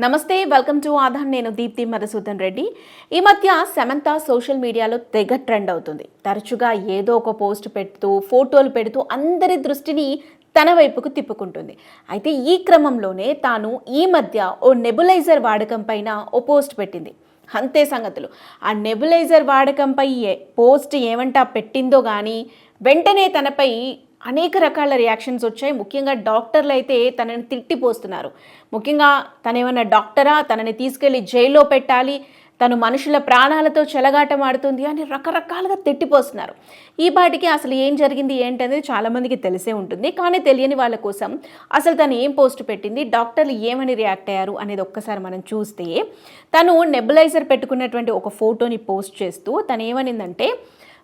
నమస్తే welcome to Aadhaar. నేను దీప్తి మధుసూదన్ రెడ్డి. ఈ మధ్య సమంత సోషల్ మీడియాలో తెగ ట్రెండ్ అవుతుంది. తరచుగా ఏదో ఒక పోస్ట్ పెడుతూ ఫోటోలు పెడుతూ అందరి దృష్టిని తన వైపుకు తిప్పుకుంటుంది. అయితే ఈ క్రమంలోనే తాను ఈ మధ్య ఓ నెబులైజర్ వాడకం పైన ఓ పోస్ట్ పెట్టింది. అంతే సంగతులు. ఆ నెబులైజర్ వాడకంపై ఏ- పోస్ట్ ఏమంటా పెట్టిందో కానీ వెంటనే తనపై అనేక రకాల రియాక్షన్స్ వచ్చాయి. ముఖ్యంగా డాక్టర్లు అయితే తనని తిట్టిపోస్తున్నారు. ముఖ్యంగా తనేమన్నా డాక్టరా తనని తీసుకెళ్ళి జైల్లో పెట్టాలి. తను మనుషుల ప్రాణాలతో చెలగాటమాడుతుంది అని రకరకాలుగా తిట్టిపోస్తున్నారు. ఈ పాటికి అసలు ఏం జరిగింది ఏంటనేది చాలామందికి తెలిసే ఉంటుంది. కానీ తెలియని వాళ్ళ కోసం అసలు తను ఏం పోస్ట్ పెట్టింది డాక్టర్లు ఏమని రియాక్ట్ అయ్యారు అనేది ఒక్కసారి మనం చూస్తే తను నెబులైజర్ పెట్టుకున్నటువంటి ఒక ఫోటోని పోస్ట్ చేస్తూ తను ఏమనిందంటే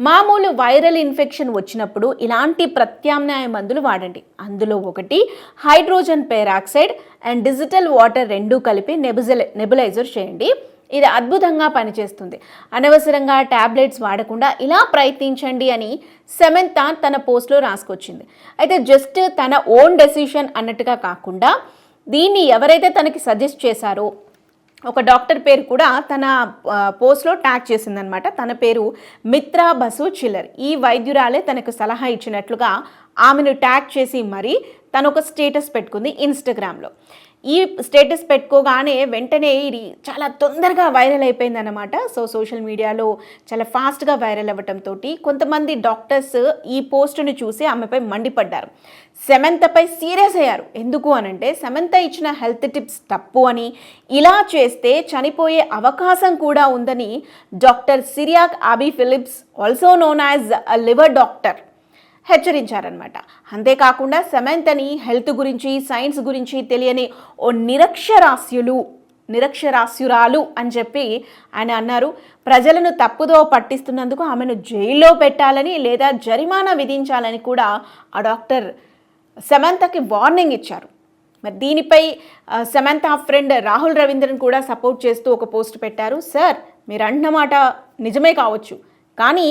మామూలు వైరల్ ఇన్ఫెక్షన్ వచ్చినప్పుడు ఇలాంటి ప్రత్యామ్నాయ మందులు వాడండి. అందులో ఒకటి hydrogen peroxide and digital water రెండూ కలిపి నెబుజల్ నెబులైజర్ చేయండి. ఇది అద్భుతంగా పనిచేస్తుంది. అనవసరంగా ట్యాబ్లెట్స్ వాడకుండా ఇలా ప్రయత్నించండి అని సెమెంత తన పోస్ట్లో రాసుకొచ్చింది. అయితే జస్ట్ తన ఓన్ డెసిషన్ అన్నట్టుగా కాకుండా దీన్ని ఎవరైతే తనకి సజెస్ట్ చేశారో ఒక డాక్టర్ పేరు కూడా తన పోస్ట్లో ట్యాగ్ చేసిందనమాట. తన పేరు మిత్రా బసు చిల్లర్. ఈ వైద్యురాలే తనకు సలహా ఇచ్చినట్లుగా ఆమెను ట్యాగ్ చేసి మరి తను ఒక స్టేటస్ పెట్టుకుంది ఇన్స్టాగ్రామ్లో. ఈ స్టేటస్ పెట్టుకోగానే వెంటనే ఇది చాలా తొందరగా వైరల్ అయిపోయిందన్నమాట. సో సోషల్ మీడియాలో చాలా ఫాస్ట్గా వైరల్ అవ్వటంతో కొంతమంది డాక్టర్స్ ఈ పోస్టును చూసి ఆమెపై మండిపడ్డారు. సెమంతపై సీరియస్ అయ్యారు. ఎందుకు అనంటే సెమంత ఇచ్చిన హెల్త్ టిప్స్ తప్పు అని ఇలా చేస్తే చనిపోయే అవకాశం కూడా ఉందని doctor Cyriac Abby Philips also known as liver doctor హెచ్చరించారనమాట అంతేకాకుండా సమంతని హెల్త్ గురించి సైన్స్ గురించి తెలియని ఓ నిరక్షరాస్యులు నిరక్షరాస్యురాలు అని చెప్పి ఆయన అన్నారు. ప్రజలను తప్పుదో పట్టిస్తున్నందుకు ఆమెను జైల్లో పెట్టాలని లేదా జరిమానా విధించాలని కూడా ఆ డాక్టర్ సమంతకి వార్నింగ్ ఇచ్చారు. మరి దీనిపై ఆ, సమంత ఫ్రెండ్ రాహుల్ రవీంద్రన్ కూడా సపోర్ట్ చేస్తూ ఒక పోస్ట్ పెట్టారు. సార్ మీరు అంటున్న మాట నిజమే కావచ్చు. కానీ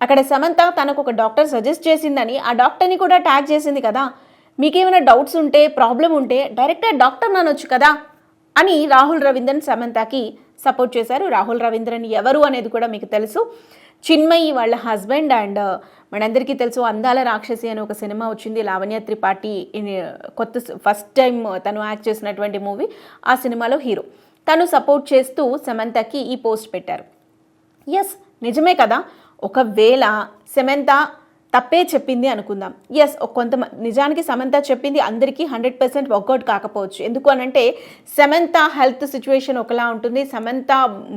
అక్కడ సమంత తనకు ఒక డాక్టర్ సజెస్ట్ చేసిందని ఆ డాక్టర్ని కూడా ట్యాగ్ చేసింది కదా. మీకేమైనా డౌట్స్ ఉంటే ప్రాబ్లం ఉంటే డైరెక్ట్గా డాక్టర్ అనొచ్చు కదా అని రాహుల్ రవీంద్రన్ సమంతకి సపోర్ట్ చేశారు. రాహుల్ రవీంద్రన్ ఎవరు అనేది కూడా మీకు తెలుసు. చిన్మయి వాళ్ళ హస్బెండ్ అండ్ మనందరికీ తెలుసు అందాల రాక్షసి అని ఒక సినిమా వచ్చింది. లావణ్య త్రిపాఠి ఇన్ కొత్త ఫస్ట్ టైం తను యాక్ట్ చేసినటువంటి మూవీ. ఆ సినిమాలో హీరో. తను సపోర్ట్ చేస్తూ సమంతకి ఈ పోస్ట్ పెట్టారు. ఎస్ నిజమే కదా. ఒకవేళ సెమెంత తప్పే చెప్పింది అనుకుందాం. ఎస్ కొంత నిజానికి సమంత చెప్పింది అందరికీ హండ్రెడ్ పర్సెంట్ వర్కౌట్ కాకపోవచ్చు. ఎందుకు అనంటే సెమెంత హెల్త్ సిచ్యువేషన్ ఒకలా ఉంటుంది సమంత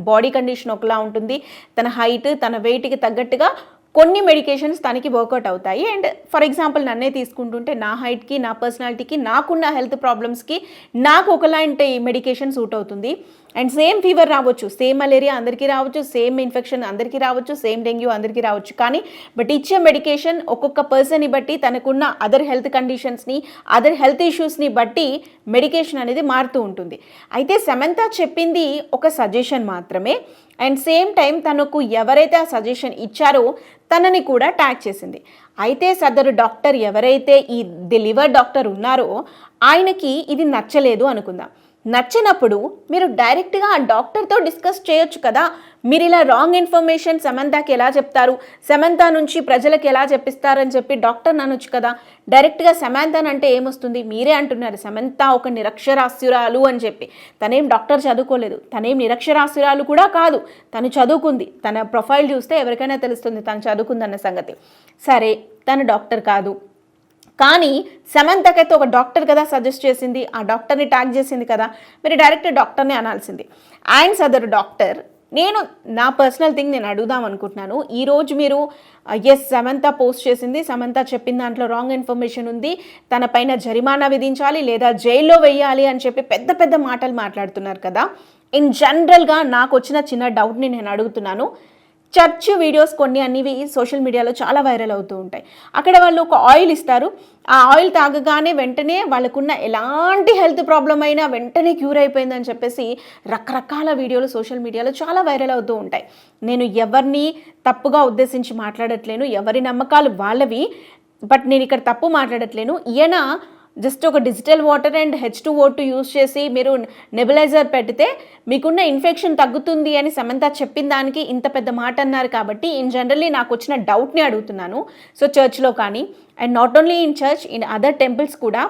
బాడీ కండిషన్ ఒకలా ఉంటుంది. తన హైట్ తన వెయిట్కి తగ్గట్టుగా కొన్ని మెడికేషన్స్ తనకి వర్కౌట్ అవుతాయి. అండ్ ఫర్ ఎగ్జాంపుల్ నన్నే తీసుకుంటుంటే నా హైట్కి నా పర్సనాలిటీకి నాకున్న హెల్త్ ప్రాబ్లమ్స్కి నాకు ఒకలాంటి మెడికేషన్ సూట్ అవుతుంది. అండ్ సేమ్ ఫీవర్ రావచ్చు సేమ్ మలేరియా అందరికీ రావచ్చు సేమ్ ఇన్ఫెక్షన్ అందరికీ రావచ్చు సేమ్ డెంగ్యూ అందరికీ రావచ్చు. కానీ బట్ ఇచ్చే మెడికేషన్ ఒక్కొక్క పర్సన్ని బట్టి తనకున్న అదర్ హెల్త్ కండిషన్స్ని అదర్ హెల్త్ ఇష్యూస్ని బట్టి మెడికేషన్ అనేది మారుతూ ఉంటుంది. అయితే సమంత చెప్పింది ఒక సజెషన్ మాత్రమే. అండ్ సేమ్ టైం తనకు ఎవరైతే ఆ సజెషన్ ఇచ్చారో తనని కూడా ట్యాగ్ చేసింది. అయితే సదరు డాక్టర్ ఎవరైతే ఈ ది లివర్ డాక్టర్ ఉన్నారో ఆయనకి ఇది నచ్చలేదు అనుకుందాం. నచ్చినప్పుడు మీరు డైరెక్ట్గా ఆ డాక్టర్తో డిస్కస్ చేయొచ్చు కదా. మీరు ఇలా రాంగ్ ఇన్ఫర్మేషన్ సమంతాకి ఎలా చెప్తారు? సమంత నుంచి ప్రజలకు ఎలా చెప్పిస్తారని చెప్పి డాక్టర్ అనొచ్చు కదా. డైరెక్ట్గా సమంతన్ అంటే ఏమొస్తుంది? మీరే అంటున్నారు సమంత ఒక నిరక్షరాస్యురాలు అని చెప్పి. తనేం డాక్టర్ చదువుకోలేదు. తనేం నిరక్షరాస్యురాలు కూడా కాదు. తను చదువుకుంది. తన ప్రొఫైల్ చూస్తే ఎవరికైనా తెలుస్తుంది తను చదువుకుందన్న సంగతి. సరే తను డాక్టర్ కాదు. కానీ సమంతకైతే ఒక డాక్టర్ కదా సజెస్ట్ చేసింది ఆ డాక్టర్ని ట్యాగ్ చేసింది కదా మీరు డైరెక్ట్ డాక్టర్ని అనాల్సింది. అండ్ సదర్ డాక్టర్ నేను నా పర్సనల్ థింగ్ నేను అడుగుదాం అనుకుంటున్నాను. ఈరోజు మీరు ఎస్ సమంత పోస్ట్ చేసింది సమంత చెప్పిన దాంట్లో రాంగ్ ఇన్ఫర్మేషన్ ఉంది తన పైన జరిమానా విధించాలి లేదా జైల్లో వెయ్యాలి అని చెప్పి పెద్ద పెద్ద మాటలు మాట్లాడుతున్నారు కదా. ఇన్ జనరల్గా నాకు వచ్చిన చిన్న డౌట్ని నేను అడుగుతున్నాను. చర్చ్ వీడియోస్ కొన్ని అన్నివి సోషల్ మీడియాలో చాలా వైరల్ అవుతూ ఉంటాయి. అక్కడ వాళ్ళు ఒక ఆయిల్ ఇస్తారు. ఆ ఆయిల్ తాగగానే వెంటనే వాళ్ళకున్న ఎలాంటి హెల్త్ ప్రాబ్లం అయినా వెంటనే క్యూర్ అయిపోయిందని చెప్పేసి రకరకాల వీడియోలు సోషల్ మీడియాలో చాలా వైరల్ అవుతూ ఉంటాయి. నేను ఎవరిని తప్పుగా ఉద్దేశించి మాట్లాడట్లేను. ఎవరి నమ్మకాలు వాళ్ళవి. బట్ నేను ఇక్కడ తప్పు మాట్లాడట్లేను. ఈయన జస్ట్ ఒక digital water and H two O two use చేసి మీరు నెబులైజర్ పెడితే మీకున్న ఇన్ఫెక్షన్ తగ్గుతుంది అని సమంత చెప్పిన దానికి ఇంత పెద్ద మాట అన్నారు కాబట్టి ఇన్ జనరల్లీ నాకు వచ్చిన డౌట్ని అడుగుతున్నాను. సో చర్చ్లో కానీ and not only in church in other temples కూడా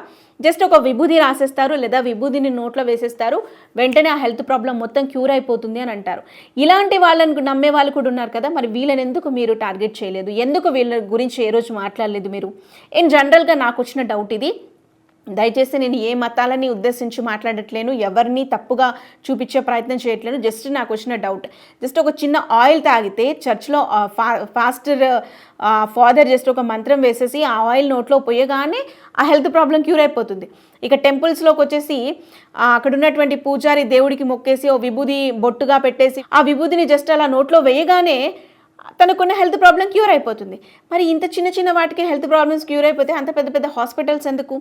జస్ట్ ఒక విభూది రాసేస్తారు లేదా విభూదిని నోట్లో వేసేస్తారు. వెంటనే ఆ హెల్త్ ప్రాబ్లం మొత్తం క్యూర్ అయిపోతుంది అని అంటారు. ఇలాంటి వాళ్ళని నమ్మే వాళ్ళు కూడా ఉన్నారు కదా మరి వీళ్ళని ఎందుకు మీరు టార్గెట్ చేయలేదు? ఎందుకు వీళ్ళ గురించి ఏ రోజు మాట్లాడలేదు మీరు? ఇన్ జనరల్గా నాకు వచ్చిన డౌట్ ఇది. దయచేసి నేను ఏ మతాలని ఉద్దేశించి మాట్లాడట్లేను ఎవరిని తప్పుగా చూపించే ప్రయత్నం చేయట్లేను. జస్ట్ నాకు వచ్చిన డౌట్. జస్ట్ ఒక చిన్న ఆయిల్ తాగితే చర్చ్లో ఫా ఫాస్టర్ ఫాదర్ జస్ట్ ఒక మంత్రం వేసేసి ఆ ఆయిల్ నోట్లో పోయగానే ఆ హెల్త్ ప్రాబ్లం క్యూర్ అయిపోతుంది. ఇక టెంపుల్స్లోకి వచ్చేసి అక్కడ ఉన్నటువంటి పూజారి దేవుడికి మొక్కేసి ఓ విభూది బొట్టుగా పెట్టేసి ఆ విభూదిని జస్ట్ అలా నోట్లో వేయగానే తనకున్న హెల్త్ ప్రాబ్లం క్యూర్ అయిపోతుంది. మరి ఇంత చిన్న చిన్న వాటికి హెల్త్ ప్రాబ్లమ్స్ క్యూర్ అయిపోతే అంత పెద్ద పెద్ద హాస్పిటల్స్ ఎందుకు?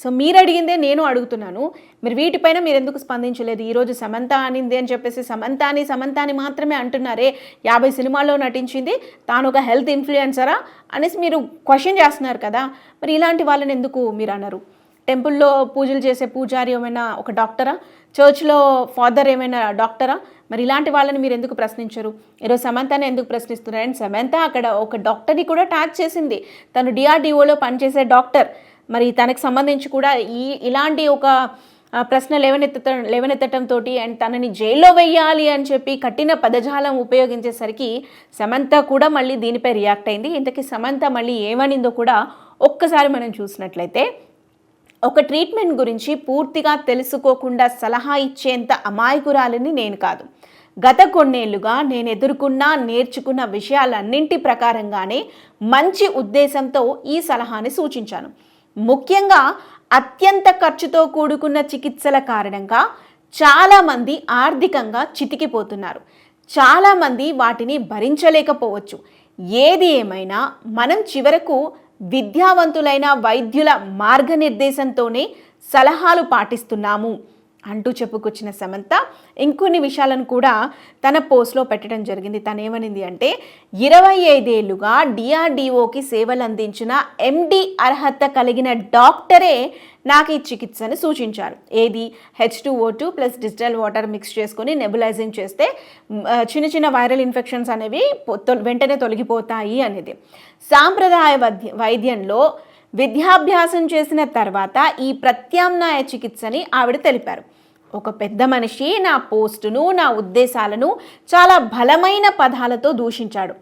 సో మీరు అడిగిందే నేను అడుగుతున్నాను. మీరు వీటిపైన మీరు ఎందుకు స్పందించలేదు ఈరోజు సమంత అనింది అని చెప్పేసి సమంత అని సమంత అని మాత్రమే అంటున్నారే. యాభై సినిమాల్లో నటించింది. తాను ఒక హెల్త్ ఇన్ఫ్లుయెన్సరా అనేసి మీరు క్వశ్చన్ చేస్తున్నారు కదా. మరి ఇలాంటి వాళ్ళని ఎందుకు మీరు అన్నారు టెంపుల్లో పూజలు చేసే పూజారి ఏమైనా ఒక డాక్టరా? చర్చ్లో ఫాదర్ ఏమైనా డాక్టరా? మరి ఇలాంటి వాళ్ళని మీరు ఎందుకు ప్రశ్నించరు? ఈరోజు సమంతని ఎందుకు ప్రశ్నిస్తున్నారు? అండ్ సమంత అక్కడ ఒక డాక్టర్ని కూడా ట్యాగ్ చేసింది. తను డిఆర్డిఓలో పనిచేసే డాక్టర్. మరి తనకు సంబంధించి కూడా ఈ ఇలాంటి ఒక ఆ, ప్రశ్న లేవనెత్తడం లేవనెత్తడంతో అండ్ తనని జైల్లో వెయ్యాలి అని చెప్పి కఠిన పదజాలం ఉపయోగించేసరికి సమంత కూడా మళ్ళీ దీనిపై రియాక్ట్ అయింది. ఇంతకీ సమంత మళ్ళీ ఏమనిందో కూడా ఒక్కసారి మనం చూసినట్లయితే ఒక ట్రీట్మెంట్ గురించి పూర్తిగా తెలుసుకోకుండా సలహా ఇచ్చేంత అమాయకురాలని నేను కాదు. గత కొన్నేళ్ళుగా నేను ఎదుర్కొన్న నేర్చుకున్న విషయాలన్నింటి ప్రకారంగానే మంచి ఉద్దేశంతో ఈ సలహాని సూచించాను. ముఖ్యంగా అత్యంత ఖర్చుతో కూడుకున్న చికిత్సల కారణంగా చాలామంది ఆర్థికంగా చితికిపోతున్నారు. చాలామంది వాటిని భరించలేకపోవచ్చు. ఏది ఏమైనా మనం చివరకు విద్యావంతులైన వైద్యుల మార్గనిర్దేశంతోనే సలహాలు పాటిస్తున్నాము. అంటూ చెప్పుకొచ్చిన సమంత ఇంకొన్ని విషయాలను కూడా తన పోస్ట్లో పెట్టడం జరిగింది. తను ఏమనింది అంటే ఇరవై ఐదేళ్ళుగా డిఆర్డిఓకి సేవలు అందించిన ఎండి అర్హత కలిగిన డాక్టరే నాకు ఈ చికిత్సను సూచించారు. ఏది? H two O two plus digital water mix చేసుకొని నెబులైజింగ్ చేస్తే చిన్న చిన్న వైరల్ ఇన్ఫెక్షన్స్ అనేవి వెంటనే తొలగిపోతాయి అనేది. సాంప్రదాయ వైద్య వైద్యంలో విద్యాభ్యాసం చేసిన తర్వాత ఈ ప్రత్యామ్నాయ చికిత్సని ఆవిడ తెలిపారు. ఒక పెద్ద మనిషి నా పోస్టును నా ఉద్దేశాలను చాలా బలమైన పదాలతో దూషించాడు.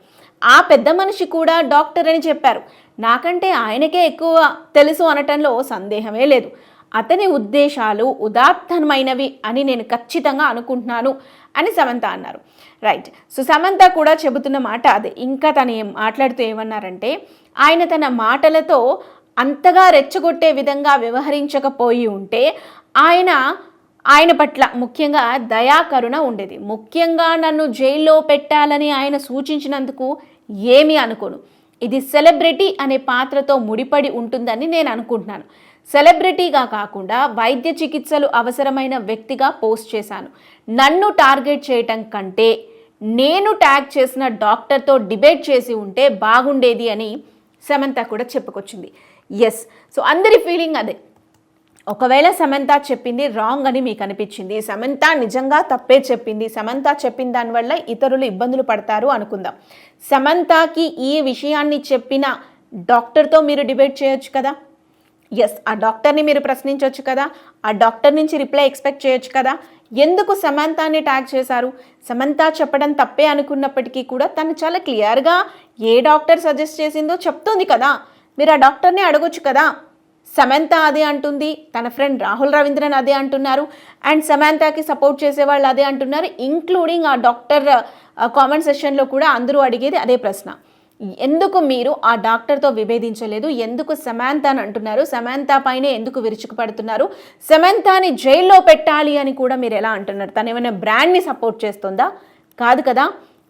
ఆ పెద్ద మనిషి కూడా డాక్టర్ అని చెప్పారు. నాకంటే ఆయనకే ఎక్కువ తెలుసు అనటంలో సందేహమే లేదు. అతని ఉద్దేశాలు ఉదాత్తమైనవి అని నేను ఖచ్చితంగా అనుకుంటున్నాను అని సమంత అన్నారు. రైట్. సో సమంత కూడా చెబుతున్న మాట అదే. ఇంకా తను ఏం మాట్లాడుతూ ఏమన్నారంటే ఆయన తన మాటలతో అంతగా రెచ్చగొట్టే విధంగా వ్యవహరించకపోయి ఉంటే ఆయన ఆయన పట్ల ముఖ్యంగా దయాకరుణ ఉండేది. ముఖ్యంగా నన్ను జైల్లో పెట్టాలని ఆయన సూచించినందుకు ఏమీ అనుకోను. ఇది సెలబ్రిటీ అనే పాత్రతో ముడిపడి ఉంటుందని నేను అనుకుంటున్నాను. సెలబ్రిటీగా కాకుండా వైద్య చికిత్సలు అవసరమైన వ్యక్తిగా పోస్ట్ చేశాను. నన్ను టార్గెట్ చేయటం కంటే నేను ట్యాగ్ చేసిన డాక్టర్తో డిబేట్ చేసి ఉంటే బాగుండేది అని సమంత కూడా చెప్పుకొచ్చింది. ఎస్ సో అందరి ఫీలింగ్ అదే. ఒకవేళ సమంత చెప్పింది రాంగ్ అని మీకు అనిపించింది సమంత నిజంగా తప్పే చెప్పింది సమంత చెప్పిన దానివల్ల ఇతరులు ఇబ్బందులు పడతారు అనుకుందాం. సమంతకి ఈ విషయాన్ని చెప్పిన డాక్టర్తో మీరు డిబేట్ చేయొచ్చు కదా? ఎస్ ఆ డాక్టర్ని మీరు ప్రశ్నించవచ్చు కదా? ఆ డాక్టర్ నుంచి రిప్లై ఎక్స్పెక్ట్ చేయొచ్చు కదా? ఎందుకు సమంతాన్ని ట్యాగ్ చేశారు? సమంత చెప్పడం తప్పే అనుకున్నప్పటికీ కూడా తను చాలా క్లియర్గా ఏ డాక్టర్ సజెస్ట్ చేసిందో చెప్తుంది కదా? మీరు ఆ డాక్టర్ని అడగొచ్చు కదా? సమంత అదే అంటుంది తన ఫ్రెండ్ రాహుల్ రవీంద్రన్ అదే అంటున్నారు అండ్ సమంతకి సపోర్ట్ చేసే వాళ్ళు అదే అంటున్నారు ఇంక్లూడింగ్ ఆ డాక్టర్ కామెంట్ సెషన్లో కూడా అందరూ అడిగేది అదే ప్రశ్న. ఎందుకు మీరు ఆ డాక్టర్తో విభేదించలేదు? ఎందుకు సమాంత అని అంటున్నారు? సమాంత పైనే ఎందుకు విరుచుకుపడుతున్నారు? సమాంతాని జైల్లో పెట్టాలి అని కూడా మీరు ఎలా అంటున్నారు? తను ఏమైనా బ్రాండ్ని సపోర్ట్ చేస్తుందా? కాదు కదా.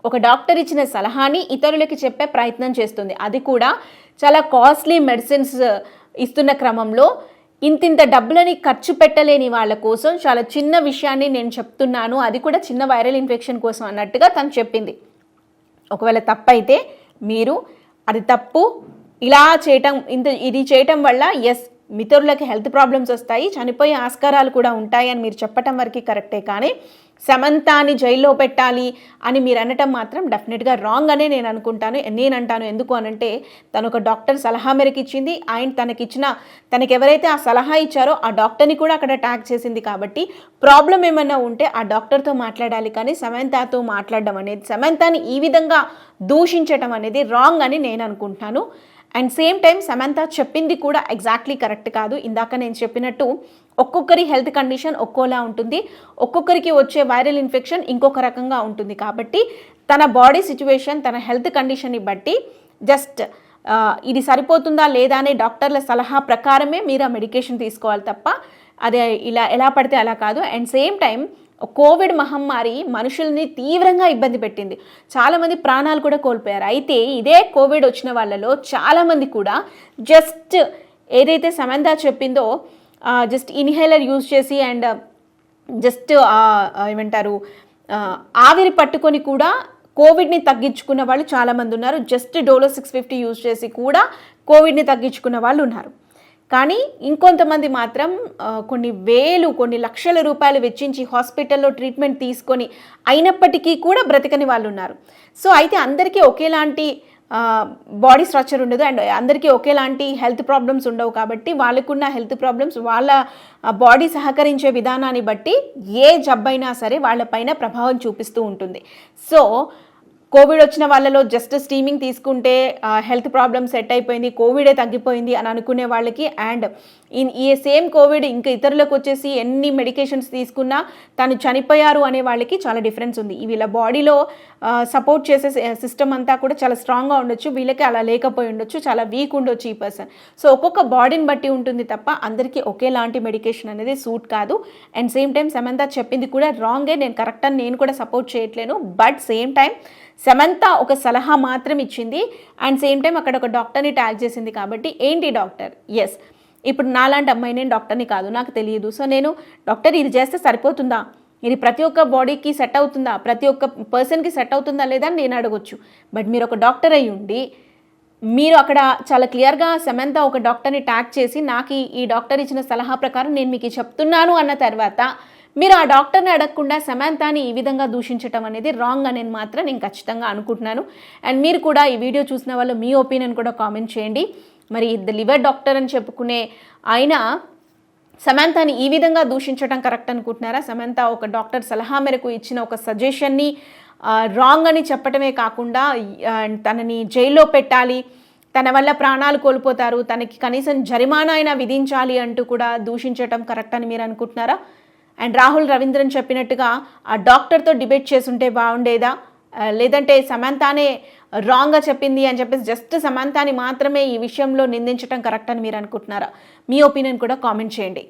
ఒక డాక్టర్ ఇచ్చిన సలహాని ఇతరులకి చెప్పే ప్రయత్నం చేస్తుంది. అది కూడా చాలా కాస్ట్లీ మెడిసిన్స్ ఇస్తున్న క్రమంలో ఇంతింత డబ్బులని ఖర్చు పెట్టలేని వాళ్ళ కోసం చాలా చిన్న విషయాన్ని నేను చెప్తున్నాను. అది కూడా చిన్న వైరల్ ఇన్ఫెక్షన్ కోసం అన్నట్టుగా తను చెప్పింది. ఒకవేళ తప్పైతే మీరు అది తప్పు ఇలా చేయటం ఇంత ఇది చేయటం వల్ల ఎస్ మిత్రులకి హెల్త్ ప్రాబ్లమ్స్ వస్తాయి చనిపోయే ఆస్కారాలు కూడా ఉంటాయి అని మీరు చెప్పటం వరకు కరెక్టే కానీ సమంతాని జైల్లో పెట్టాలి అని మీరు అనటం మాత్రం డెఫినెట్గా రాంగ్ అనే నేను అనుకుంటాను. నేను అంటాను ఎందుకు అనంటే తను ఒక డాక్టర్ సలహా మేరకు ఇచ్చింది. ఆయన తనకిచ్చిన తనకి ఎవరైతే ఆ సలహా ఇచ్చారో ఆ డాక్టర్ని కూడా అక్కడ ట్యాగ్ చేసింది కాబట్టి ప్రాబ్లం ఏమైనా ఉంటే ఆ డాక్టర్తో మాట్లాడాలి. కానీ సమంతతో మాట్లాడడం అనేది సమంతాని ఈ విధంగా దూషించటం అనేది రాంగ్ అని నేను అనుకుంటున్నాను అండ్ సేమ్ టైం సమంత చెప్పింది కూడా ఎగ్జాక్ట్లీ కరెక్ట్ కాదు. ఇందాక నేను చెప్పినట్టు ఒక్కొక్కరి హెల్త్ కండిషన్ ఒక్కోలా ఉంటుంది. ఒక్కొక్కరికి వచ్చే వైరల్ ఇన్ఫెక్షన్ ఇంకొక రకంగా ఉంటుంది. కాబట్టి తన బాడీ సిచ్యువేషన్ తన హెల్త్ కండిషన్ని బట్టి జస్ట్ ఇది సరిపోతుందా లేదా అనే డాక్టర్ల సలహా ప్రకారమే మీరు ఆ మెడికేషన్ తీసుకోవాలి తప్ప అదే ఇలా ఎలా పడితే అలా కాదు. అండ్ సేమ్ టైం కోవిడ్ మహమ్మారి మనుషుల్ని తీవ్రంగా ఇబ్బంది పెట్టింది. చాలామంది ప్రాణాలు కూడా కోల్పోయారు. అయితే ఇదే కోవిడ్ వచ్చిన వాళ్ళలో చాలామంది కూడా జస్ట్ ఏదైతే సమంత చెప్పిందో జస్ట్ ఇన్హేలర్ యూజ్ చేసి అండ్ జస్ట్ ఏమంటారు ఆవిరి పట్టుకొని కూడా కోవిడ్ని తగ్గించుకున్న వాళ్ళు చాలామంది ఉన్నారు. Just Dolo six fifty use చేసి కూడా కోవిడ్ని తగ్గించుకున్న వాళ్ళు ఉన్నారు. కానీ ఇంకొంతమంది మాత్రం కొన్ని వేలు కొన్ని లక్షల రూపాయలు వెచ్చించి హాస్పిటల్లో ట్రీట్మెంట్ తీసుకొని అయినప్పటికీ కూడా బ్రతకని వాళ్ళు ఉన్నారు సో అయితే అందరికీ ఒకేలాంటి బాడీ స్ట్రక్చర్ ఉండదు. అండ్ అందరికీ ఒకేలాంటి హెల్త్ ప్రాబ్లమ్స్ ఉండవు కాబట్టి వాళ్ళకున్న హెల్త్ ప్రాబ్లమ్స్ వాళ్ళ బాడీ సహకరించే విధానాన్ని బట్టి ఏ జబ్బైనా సరే వాళ్ళపైన ప్రభావం చూపిస్తూ ఉంటుంది. సో కోవిడ్ వచ్చిన వాళ్ళలో జస్ట్ స్టీమింగ్ తీసుకుంటే హెల్త్ ప్రాబ్లమ్ సెట్ అయిపోయింది కోవిడే తగ్గిపోయింది అని అనుకునే వాళ్ళకి అండ్ ఈ సేమ్ కోవిడ్ ఇంకా ఇతరులకు వచ్చేసి ఎన్ని మెడికేషన్స్ తీసుకున్నా తను చనిపోయారు అనే వాళ్ళకి చాలా డిఫరెన్స్ ఉంది. వీళ్ళ బాడీలో సపోర్ట్ చేసే సిస్టమ్ అంతా కూడా చాలా స్ట్రాంగ్గా ఉండొచ్చు. వీళ్ళకి అలా లేకపోయి ఉండొచ్చు. చాలా వీక్ ఉండొచ్చు ఈ పర్సన్. సో ఒక్కొక్క బాడీని బట్టి ఉంటుంది తప్ప అందరికీ ఒకేలాంటి మెడికేషన్ అనేది సూట్ కాదు. అండ్ సేమ్ టైం సమంత చెప్పింది కూడా రాంగే. నేను కరెక్ట్ అని నేను కూడా సపోర్ట్ చేయట్లేను. బట్ సేమ్ టైం సమంత ఒక సలహా మాత్రం ఇచ్చింది. అండ్ సేమ్ టైం అక్కడ ఒక డాక్టర్ని ట్యాగ్ చేసింది కాబట్టి ఏంటి డాక్టర్? ఎస్ ఇప్పుడు నాలాంటి అమ్మాయి నేను డాక్టర్ని కాదు నాకు తెలియదు. సో నేను డాక్టర్ ఇది చేస్తే సరిపోతుందా? ఇది ప్రతి ఒక్క బాడీకి సెట్ అవుతుందా? ప్రతి ఒక్క పర్సన్కి సెట్ అవుతుందా లేదా? అని నేను అడగొచ్చు. బట్ మీరు ఒక డాక్టర్ అయి ఉండి మీరు అక్కడ చాలా క్లియర్గా సమంత ఒక డాక్టర్ని ట్యాగ్ చేసి నాకు ఈ- డాక్టర్ ఇచ్చిన సలహా ప్రకారం నేను మీకు చెప్తున్నాను అన్న తర్వాత మీరు ఆ డాక్టర్ని అడగకుండా సమంతాని ఈ విధంగా దూషించడం అనేది రాంగ్ అనేది మాత్రం నేను ఖచ్చితంగా అనుకుంటున్నాను. అండ్ మీరు కూడా ఈ వీడియో చూసిన వాళ్ళు మీ ఒపీనియన్ కూడా కామెంట్ చేయండి. మరి ద లివర్ డాక్టర్ అని చెప్పుకునే ఆయన సమంతాని ఈ విధంగా దూషించడం కరెక్ట్ అనుకుంటున్నారా? సమంత ఒక డాక్టర్ సలహా మేరకు ఇచ్చిన ఒక సజెషన్ని రాంగ్ అని చెప్పటమే కాకుండా తనని జైల్లో పెట్టాలి తన వల్ల ప్రాణాలు కోల్పోతారు తనకి కనీసం జరిమానా అయినా విధించాలి అంటూ కూడా దూషించటం కరెక్ట్ అని మీరు అనుకుంటున్నారా? అండ్ రాహుల్ రవీంద్రన్ చెప్పినట్టుగా ఆ డాక్టర్తో డిబేట్ చేసుంటే బాగుండేదా? లేదంటే సమంతానే రాంగ్గా చెప్పింది అని చెప్పేసి జస్ట్ సమంతాని మాత్రమే ఈ విషయంలో నిందించడం కరెక్ట్ అని మీరు అనుకుంటున్నారా? మీ ఒపీనియన్ కూడా కామెంట్ చేయండి.